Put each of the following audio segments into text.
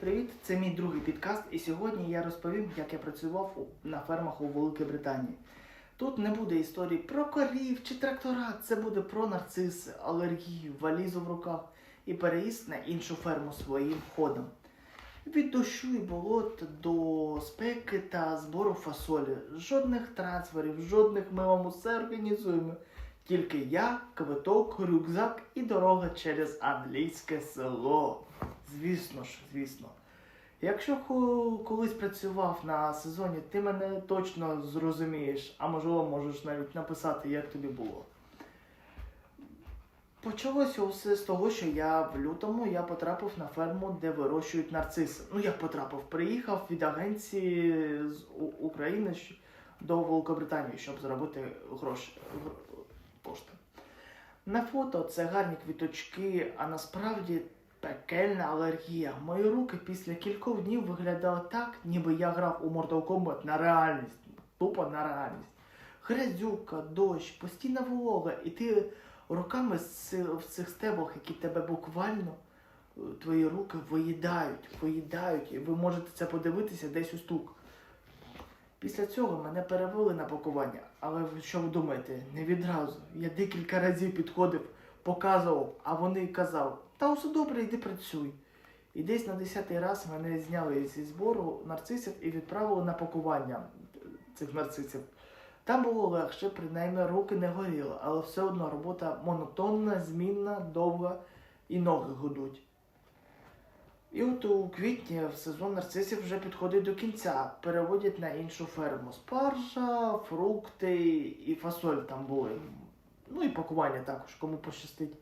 Привіт, це мій другий підкаст, і сьогодні я розповім, як я працював на фермах у Великій Британії. Тут не буде історії про корів чи трактора, це буде про нарциси, алергію, валізу в руках і переїзд на іншу ферму своїм ходом. Від дощу і болот до спеки та збору фасолі. Жодних трансферів, жодних ми вам усе організуємо. Тільки я, квиток, рюкзак і дорога через англійське село. Звісно ж, звісно. Якщо колись працював на сезоні, ти мене точно зрозумієш, а можливо можеш навіть написати, як тобі було. Почалося усе з того, що я в лютому я потрапив на ферму, де вирощують нарциси. Ну як потрапив? Приїхав від агенції з України до Великобританії, щоб заробити гроші гр- кошти. На фото це гарні квіточки, а насправді пекельна алергія. Мої руки після кількох днів виглядали так, ніби я грав у Mortal Kombat на реальність. Тупо на реальність. Грязюка, дощ, постійна волога, і ти руками в цих стеблах, які тебе буквально е, твої руки виїдають, виїдають, і ви можете це подивитися десь у стук. Після цього мене перевели на пакування, але що ви думаєте, не відразу. Я декілька разів підходив, показував, а вони казали, та усе добре, йди працюй. І десь на десятий раз мене зняли зі збору нарцисів і відправили на пакування цих нарцисів. Там було легше, принаймні руки не горіли, але все одно робота монотонна, змінна, довга і ноги гудуть. І от у квітні в сезон нарцисів вже підходить до кінця, переводять на іншу ферму. Спаржа, фрукти і фасоль там були. Ну і пакування також, кому пощастить.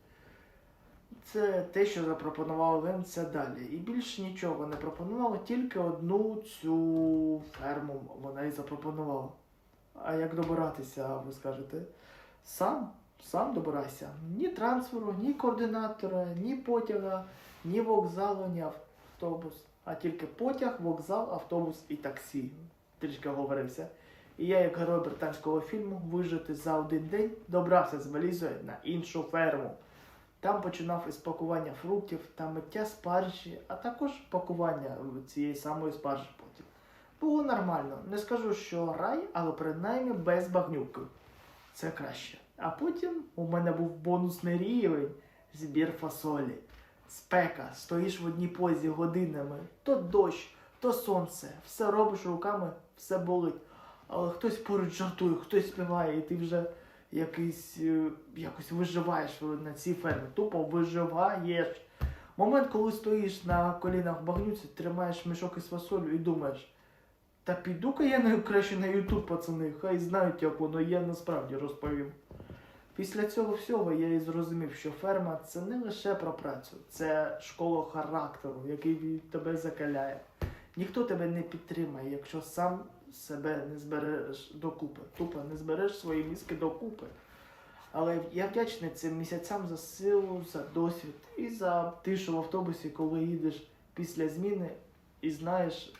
Це те, що запропонували Венця далі. І більше нічого не пропонували, тільки одну цю ферму вона і запропонувала. А як добиратися, ви скажете? Сам, сам добирайся. Ні трансферу, ні координатора, ні потяга, ні вокзалу, ні автобус. А тільки потяг, вокзал, автобус і таксі. Трішки говорився. І я, як герой британського фільму, вижити за один день добрався з валізою на іншу ферму. Там починав із пакування фруктів та миття спаржі, а також пакування цієї самої спаржі потім. Було нормально. Не скажу, що рай, але принаймні без багнюки. Це краще. А потім у мене був бонусний рівень збір фасолі. Спека, стоїш в одній позі годинами, то дощ, то сонце, все робиш руками, все болить. Але хтось поруч жартує, хтось співає, і ти вже якийсь, е, якось виживаєш на цій фермі. Тупо виживаєш. Момент, коли стоїш на колінах в багнюці, тримаєш мішок із фасолю і думаєш, та піду-ка я на, краще на Ютуб, пацани, хай знають, як воно є, насправді розповім. Після цього всього я і зрозумів, що ферма це не лише про працю, це школа характеру, який тебе закаляє. Ніхто тебе не підтримає, якщо сам себе не збереш докупи. Тупо не збереш свої мізки докупи. Але я вдячний цим місяцям за силу, за досвід і за тишу в автобусі, коли їдеш після зміни і знаєш,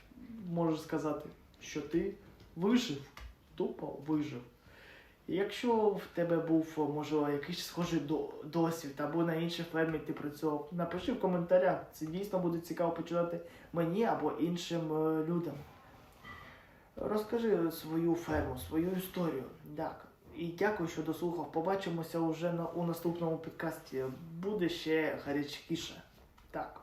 можеш сказати, що ти вижив, тупо вижив. І Якщо в тебе був, можливо, якийсь схожий до- досвід або на іншій фермі ти працював, напиши в коментарях. Це дійсно буде цікаво почитати мені або іншим е, людям. Розкажи свою ферму, свою історію. Так. І дякую, що дослухав. Побачимося вже на, у наступному підкасті. Буде ще гарячкіше. Так.